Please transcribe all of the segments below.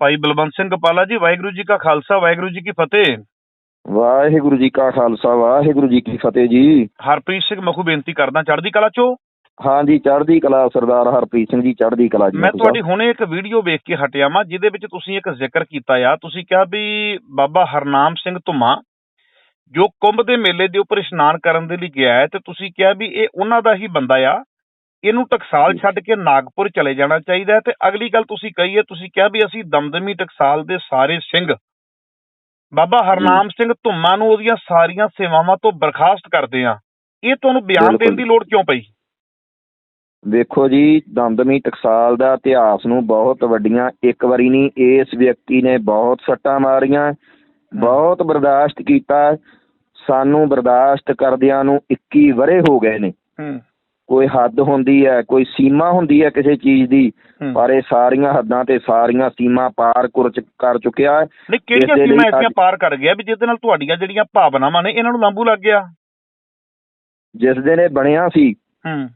ਭਾਈ ਬਲਵੰਤ ਸਿੰਘ ਕਪਾਲਾ ਜੀ ਵਾਹਿਗੁਰੂ ਜੀ ਕਾ ਖਾਲਸਾ ਵਾਹਿਗੁਰੂ ਜੀ ਕੀ ਫਤਿਹ। ਵਾਹਿਗੁਰੂ ਜੀ ਕਾ ਖਾਲਸਾ ਵਾਹਿਗੁਰੂ ਜੀ ਕੀ ਫਤਿਹ ਜੀ। ਹਰਪ੍ਰੀਤ ਸਿੰਘ ਮਖੂ ਬੇਨਤੀ ਕਰਦਾ ਚੜ੍ਹਦੀ ਕਲਾ ਚੋ? ਹਾਂ ਜੀ ਚੜ੍ਹਦੀ ਕਲਾ ਸਰਦਾਰ ਹਰਪ੍ਰੀਤ ਸਿੰਘ ਜੀ ਚੜ੍ਹਦੀ ਕਲਾ ਜੀ ਮੈਂ ਤੁਹਾਡੀ। ਹੁਣੇ ਇੱਕ ਵੀਡੀਓ ਵੇਖ ਕੇ ਹਟਿਆ ਵਾਂ ਜਿਹਦੇ ਵਿੱਚ ਤੁਸੀਂ ਇੱਕ ਜ਼ਿਕਰ ਕੀਤਾ ਆ। ਤੁਸੀਂ ਕਿਹਾ ਵੀ ਬਾਬਾ ਹਰਨਾਮ ਸਿੰਘ ਧੁਮਾ ਜੋ ਕੁੰਭ ਦੇ ਮੇਲੇ ਦੇ ਉੱਪਰ ਇਸ਼ਨਾਨ ਕਰਨ ਦੇ ਲਈ ਗਿਆ ਹੈ ਤੇ ਤੁਸੀਂ ਕਿਹਾ ਵੀ ਇਹ ਉਹਨਾਂ ਦਾ ਹੀ ਬੰਦਾ ਆ ਇਹਨੂੰ ਟਕਸਾਲ ਛੱਡ ਕੇ ਨਾਗਪੁਰ ਚਲੇ ਜਾਣਾ ਚਾਹੀਦਾ ਤੇ ਅਗਲੀ ਗੱਲ ਤੁਸੀਂ ਕਹੀ ਹੈ ਤੁਸੀਂ ਕਿਹਾ ਵੀ ਅਸੀਂ ਦਮਦਮੀ ਟਕਸਾਲ ਦੇ ਸਾਰੇ ਸਿੰਘ। ਬਾਬਾ ਹਰਨਾਮ ਸਿੰਘ ਧੁਮਾ ਨੂੰ ਉਹਦੀਆਂ ਸਾਰੀਆਂ ਸੇਵਾਵਾਂ ਤੋਂ ਬਰਖਾਸਤ ਕਰਦੇ ਆ ਇਹ ਤੁਹਾਨੂੰ ਬਿਆਨ ਦੇਣ। ਦੀ ਲੋੜ ਕਿਉਂ ਪਈ? ਵੇਖੋ ਜੀ ਦਮਦਮੀ ਟਕਸਾਲ ਦਾ ਇਤਿਹਾਸ ਨੂੰ ਬਹੁਤ ਵੱਡੀਆਂ ਇੱਕ ਵਾਰੀ ਨਹੀਂ ਇਸ ਵਿਅਕਤੀ ਨੇ ਬਹੁਤ ਸੱਟਾਂ ਮਾਰੀਆਂ ਬਹੁਤ ਬਰਦਾਸ਼ਤ ਕੀਤਾ। ਸਾਨੂੰ ਬਰਦਾਸ਼ਤ ਕਰਦਿਆਂ ਨੂੰ 21 ਵਰੇ ਹੋ ਗਏ ਨੇ। ਹੂੰ। ਕੋਈ ਹੱਦ ਹੁੰਦੀ ਹੈ ਕੋਈ ਸੀਮਾ ਹੁੰਦੀ ਹੈ ਕਿਸੇ ਚੀਜ਼ ਦੀ। ਪਰ ਇਹ ਸਾਰੀਆਂ ਹੱਦਾਂ ਤੇ ਸਾਰੀਆਂ ਸੀਮਾ ਪਾਰ ਕਰ ਚੁੱਕਿਆ ਹੈ ਨਹੀਂ ਕਿਹੜੀਆਂ ਸੀਮਾਂ ਅੱਜ- ਪਾਰ ਕਰ ਗਿਆ ਵੀ ਜਿਹਦੇ ਨਾਲ ਤੁਹਾਡੀਆਂ ਜਿਹੜੀਆਂ ਭਾਵਨਾਵਾਂ ਨੇ ਇਹਨਾਂ ਨੂੰ ਲਾਂਬੂ ਲੱਗ ਗਿਆ ਜਿਸ ਦਿਨ ਇਹ ਬਣਿਆ ਸੀ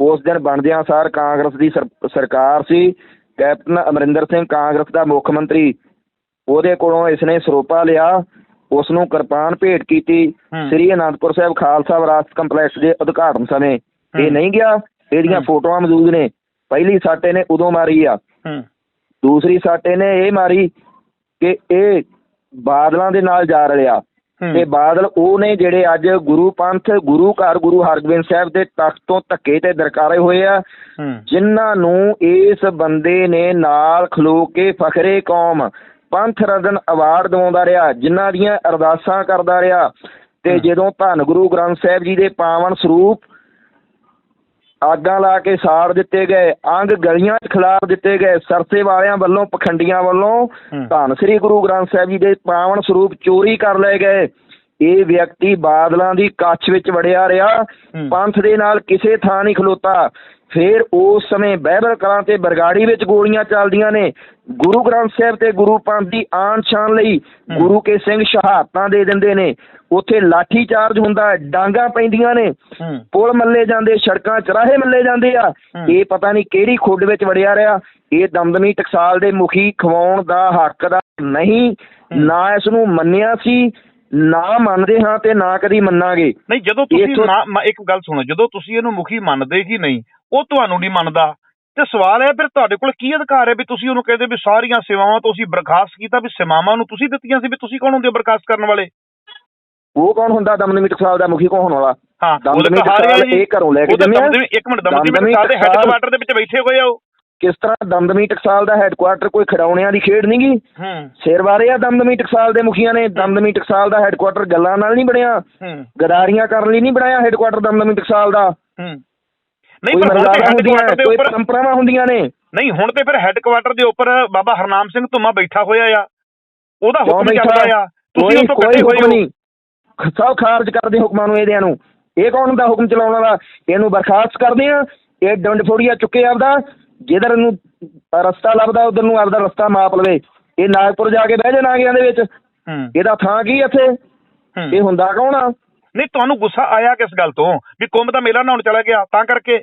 ਉਸ ਦਿਨ ਬਣਦਿਆਂ ਸਾਰ ਕਾਂਗਰਸ ਦੀ ਸਰ- ਸਰਕਾਰ ਸੀ ਕੈਪਟਨ ਅਮਰਿੰਦਰ ਸਿੰਘ ਕਾਂਗਰਸ ਦਾ ਮੁੱਖ ਮੰਤਰੀ ਉਹਦੇ ਕੋਲੋਂ ਇਸਨੇ ਸਰੋਪਾ ਲਿਆ ਉਸ ਨੂੰ ਕਿਰਪਾਨ ਭੇਟ ਕੀਤੀ। ਸ੍ਰੀ ਅਨੰਦਪੁਰ ਸਾਹਿਬ ਖਾਲਸਾ ਵਿਰਾਸਤ ਕੰਪਲੈਕਸ ਦੇ ਉਦਘਾਟਨ ਸਮੇਂ ਇਹ। ਨਹੀਂ ਗਿਆ ਇਹਦੀਆਂ। ਫੋਟੋਆਂ ਮੌਜੂਦ ਨੇ ਪਹਿਲੀ ਸਾਟੇ ਨੇ ਉਦੋਂ ਮਾਰੀ ਆ ਹੂੰ ਦੂਸਰੀ ਸਾਟੇ ਨੇ ਇਹ ਮਾਰੀ ਕਿ ਇਹ ਬਾਦਲਾਂ ਦੇ ਨਾਲ ਜਾ ਰਲਿਆ। ਤੇ ਬਾਦਲ ਉਹ ਨੇ ਜਿਹੜੇ ਅੱਜ ਗੁਰੂ ਪੰਥ ਗੁਰੂ ਘਰ ਗੁਰੂ ਹਰਗੋਬਿੰਦ ਸਾਹਿਬ ਦੇ ਤਖਤ ਤੋਂ ਧੱਕੇ ਤੇ ਦਰਕਾਰੇ ਹੋਏ ਆ ਜਿਨ੍ਹਾਂ ਨੂੰ ਇਸ ਬੰਦੇ ਨੇ ਨਾਲ ਖਲੋ ਕੇ ਫਖਰੇ ਕੌਮ ਪੰਥ ਰਤਨ ਅਵਾਰਡ ਦਿਵਾਉਂਦਾ ਰਿਹਾ ਜਿਨ੍ਹਾਂ ਦੀਆਂ ਅਰਦਾਸਾਂ ਕਰਦਾ ਰਿਹਾ ਤੇ। ਜਦੋਂ ਧੰਨ ਗੁਰੂ ਗ੍ਰੰਥ ਸਾਹਿਬ ਜੀ ਦੇ ਪਾਵਨ ਸਰੂਪ ਆਗਾਂ ਲਾ ਕੇ ਸਾੜ ਦਿੱਤੇ ਗਏ ਅੰਗ ਗਲੀਆਂ 'ਚ ਖਿਲਾਰ ਦਿੱਤੇ ਗਏ ਸਰਸੇ ਵਾਲਿਆਂ ਵੱਲੋਂ ਪਖੰਡੀਆਂ ਵੱਲੋਂ। ਧੰਨ ਸ੍ਰੀ ਗੁਰੂ ਗ੍ਰੰਥ ਸਾਹਿਬ ਜੀ ਦੇ ਪਾਵਨ ਸਰੂਪ ਚੋਰੀ ਕਰ ਲਏ ਗਏ ਇਹ ਵਿਅਕਤੀ ਬਾਦਲਾਂ ਦੀ ਕੱਛ ਵਿੱਚ ਵੜਿਆ ਰਿਹਾ। ਪੰਥ ਦੇ ਨਾਲ ਕਿਸੇ ਥਾਂ ਨਹੀਂ ਖਲੋਤਾ ਫਿਰ ਉਸ ਸਮੇਂ ਬਹਿਬਲ ਕਲਾਂ ਤੇ ਬਰਗਾੜੀ ਵਿੱਚ ਗੋਲੀਆਂ ਚੱਲਦੀਆਂ ਨੇ। ਗੁਰੂ ਗ੍ਰੰਥ ਸਾਹਿਬ ਤੇ ਗੁਰੂ ਪੰਥ ਦੀ ਆਨ ਸ਼ਾਨ ਲਈ। ਗੁਰੂ ਕੇ ਸਿੰਘ ਸ਼ਹਾਦਤਾਂ ਦੇ ਦਿੰਦੇ ਨੇ। ਉੱਥੇ ਲਾਠੀ ਚਾਰਜ ਹੁੰਦਾ ਡਾਂਗਾ ਪੈਂਦੀਆਂ ਨੇ। ਪੁਲ ਮੱਲੇ ਜਾਂਦੇ ਸੜਕਾਂ ਚਰਾਹੇ ਮੱਲੇ ਜਾਂਦੇ ਆ। ਇਹ ਪਤਾ ਨਹੀਂ ਕਿਹੜੀ ਖੁੱਡ ਵਿੱਚ ਵੜਿਆ ਰਿਹਾ। ਇਹ ਦਮਦਮੀ ਟਕਸਾਲ ਦੇ ਮੁਖੀ ਖਵਾਉਣ ਦਾ ਹੱਕ ਦਾ ਨਹੀਂ। ਨਾ ਇਸ ਨੂੰ ਮੰਨਿਆ ਸੀ। ਨਾ ਮੰਨਦੇ ਹਾਂ ਤੇ ਨਾ ਕਦੀ ਮੰਨਾਂਗੇ। ਨਹੀਂ ਜਦੋਂ ਤੁਸੀਂ ਨਾ ਇੱਕ ਗੱਲ ਸੁਣੋ ਜਦੋਂ ਤੁਸੀਂ ਇਹਨੂੰ ਮੁਖੀ ਮੰਨਦੇ ਹੀ ਨਹੀਂ ਉਹ ਤੁਹਾਨੂੰ ਨਹੀਂ ਮੰਨਦਾ। ਤੇ ਸਵਾਲ ਹੈ ਫਿਰ ਤੁਹਾਡੇ ਕੋਲ ਕੀ ਅਧਿਕਾਰ ਹੈ ਵੀ ਤੁਸੀਂ ਉਹਨੂੰ ਕਹਿੰਦੇ ਵੀ ਸਾਰੀਆਂ ਸੇਵਾਵਾਂ ਤੋਂ ਅਸੀਂ ਬਰਖਾਸਤ ਕੀਤਾ ਵੀ ਸੇਵਾਵਾਂ ਨੂੰ ਤੁਸੀਂ ਦਿੱਤੀਆਂ ਸੀ ਵੀ ਤੁਸੀਂ ਕੌਣ ਹੁੰਦੇ ਹੋ ਬਰਖਾਸਤ ਕਰਨ ਵਾਲੇ? ਉਹ ਕੌਣ ਹੁੰਦਾ? ਦਮਦਮੀ ਟਕਸਾਲ ਦਾ ਮੁਖੀ ਕੌਣ ਹੋਣ ਵਾਲਾ? ਹਾਂ ਦਮਦਮੀ ਟਕਸਾਲ ਇਹ ਘਰੋਂ ਲੈ ਕੇ ਜੰਮਿਆ ਇੱਕ ਮਿੰਟ ਦਮਦਮੀ ਟਕਸਾਲ ਦੇ ਹੈੱਡਕੁਆਟਰ ਦੇ ਵਿੱਚ ਬੈਠੇ ਹੋਏ ਆ ਉਹ। ਕਿਸ ਤਰ੍ਹਾਂ ਦਮਦਮੀ ਟਕਸਾਲ ਦਾ ਹੈੱਡਕੁਆਟਰ ਕੋਈ ਖਿਡੌਣਿਆਂ ਦੀ ਖੇਡ ਨਹੀਂਗੀ ਹੂੰ। ਸਿਰਵਾਰੇ ਆ ਦਮਦਮੀ ਟਕਸਾਲ ਦੇ ਮੁਖੀਆਂ ਨੇ। ਦਮਦਮੀ ਟਕਸਾਲ ਦਾ ਹੈੱਡਕੁਆਟਰ ਗੱਲਾਂ ਨਾਲ ਨਹੀਂ ਬਣਿਆ। ਹੂੰ। ਗਦਾਰੀਆਂ ਕਰਨ ਲਈ ਨਹੀਂ ਬਣਾਇਆ ਹੈੱਡਕੁਆਟਰ ਦਮਦਮੀ ਟਕਸਾਲ ਦਾ। ਨਹੀਂ ਪਰ ਦੇ ਉੱਪਰ ਪਰੰਪਰਾਵਾਂ ਹੁੰਦੀਆਂ ਨੇ। ਨਹੀਂ ਹੁਣ ਤੇ ਫਿਰ ਹੈੱਡਕੁਆਟਰ ਦੇ ਉੱਪਰ ਬਾਬਾ ਹਰਨਾਮ ਸਿੰਘ ਧੁੰਮਾ ਬੈਠਾ ਹੋਇਆ ਆ। ਉਹਦਾ ਹੁਕਮ? ਚੱਲਦਾ ਆ। ਤੁਸੀਂ ਉਹ ਤੋਂ ਹੋਏ ਨਹੀਂ। ਸਭ ਖਾਰਜ ਕਰਦੇ ਹੁਕਮਾਂ ਨੂੰ ਇਹਦਿਆਂ ਨੂੰ। ਇਹ ਕੌਣ ਹੁੰਦਾ ਹੁਕਮ ਚਲਾਉਣ ਵਾਲਾ? ਇਹਨੂੰ ਬਰਖਾਸਤ ਕਰਦੇ ਆ। ਇਹ ਡੰਡ ਫੋੜੀਆ ਚੁੱਕੇ ਆਪਦਾ। ਜਿੱਧਰ ਨੂੰ ਰਸਤਾ ਲੱਭਦਾ ਉਧਰ ਨੂੰ ਆਪਦਾ ਰਸਤਾ ਮਾਪ ਲਵੇ। ਇਹ ਨਾਗਪੁਰ ਜਾ ਕੇ ਬਹਿ ਜਾ ਨਾਗਿਆਂ ਦੇ ਵਿੱਚ। ਹੂੰ। ਇਹਦਾ ਥਾਂ ਕੀ ਇੱਥੇ? ਹੂੰ। ਇਹ ਹੁੰਦਾ ਕੌਣ ਆ? ਨਹੀਂ ਤੁਹਾਨੂੰ ਗੁੱਸਾ ਆਇਆ ਕਿਸ ਗੱਲ ਤੋਂ? ਵੀ ਕੁੰਭ ਦਾ ਮੇਲਾ ਨਹਾਉਣ ਚਲਾ ਗਿਆ ਤਾਂ ਕਰਕੇ।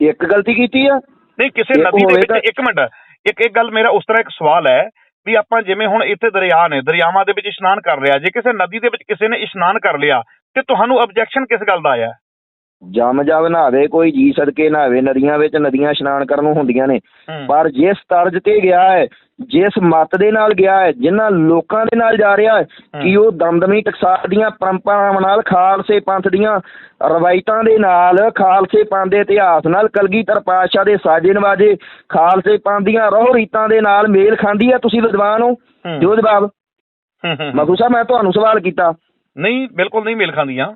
ਇੱਕ ਗਲਤੀ ਕੀਤੀ ਆ? ਨਹੀਂ ਕਿਸੇ ਇੱਕ ਨਦੀ ਦੇ ਵਿੱਚ ਇੱਕ ਮਿੰਟ। ਇੱਕ ਇੱਕ ਗੱਲ ਮੇਰਾ ਉਸ ਤਰ੍ਹਾਂ ਇੱਕ ਸਵਾਲ ਹੈ ਵੀ ਆਪਾਂ ਜਿਵੇਂ ਹੁਣ ਇੱਥੇ ਦਰਿਆ ਨੇ ਦਰਿਆਵਾਂ ਦੇ ਵਿੱਚ ਇਸ਼ਨਾਨ ਕਰ ਲਿਆ। ਜੇ ਕਿਸੇ ਨਦੀ ਦੇ ਵਿੱਚ ਕਿਸੇ ਨੇ ਇਸ਼ਨਾਨ ਕਰ ਲਿਆ ਤੇ ਤੁਹਾਨੂੰ ਆਬਜੈਕਸ਼ਨ ਕਿਸ ਗੱਲ ਦਾ ਆਇਆ? ਜਮ ਜਮ ਨਹਾਵੇ ਕੋਈ ਜੀ ਸਦਕੇ ਨਹਾਵੇ ਨਦੀਆਂ ਵਿੱਚ ਨਦੀਆਂ ਇਸ਼ਨਾਨ ਕਰਨ ਨੂੰ ਹੁੰਦੀਆਂ ਨੇ। ਪਰ ਜਿਸ ਤਰਜ ਤੇ ਗਿਆ ਹੈ ਜਿਸ ਮਤ ਦੇ ਨਾਲ ਗਿਆ ਹੈ ਜਿਨ੍ਹਾਂ ਲੋਕਾਂ ਦੇ ਨਾਲ ਜਾ ਰਿਹਾ ਹੈ ਕਿ ਉਹ ਦਮਦਮੀ ਟਕਸਾਲ ਦੀਆਂ ਪਰੰਪਰਾਵਾਂ ਨਾਲ ਖਾਲਸੇ ਪੰਥ ਦੀਆਂ ਰਵਾਇਤਾਂ ਦੇ ਨਾਲ ਖਾਲਸੇ ਪੰਥ ਦੇ ਇਤਿਹਾਸ ਨਾਲ ਕਲਗੀਧਰ ਪਾਤਸ਼ਾਹ ਦੇ ਸਾਜੇ ਨਵਾਜੇ ਖਾਲਸੇ ਪੰਥ ਦੀਆਂ ਰੋਹ ਰੀਤਾਂ ਦੇ ਨਾਲ ਮੇਲ ਖਾਂਦੀ ਹੈ ਤੁਸੀਂ ਵਿਦਵਾਨ ਹੋ। ਜੋ ਜਵਾਬ। ਮਖੂ ਸਾਹਿਬ ਮੈਂ ਤੁਹਾਨੂੰ ਸਵਾਲ ਕੀਤਾ। ਨਹੀਂ ਬਿਲਕੁਲ ਨਹੀਂ ਮੇਲ ਖਾਂਦੀਆਂ।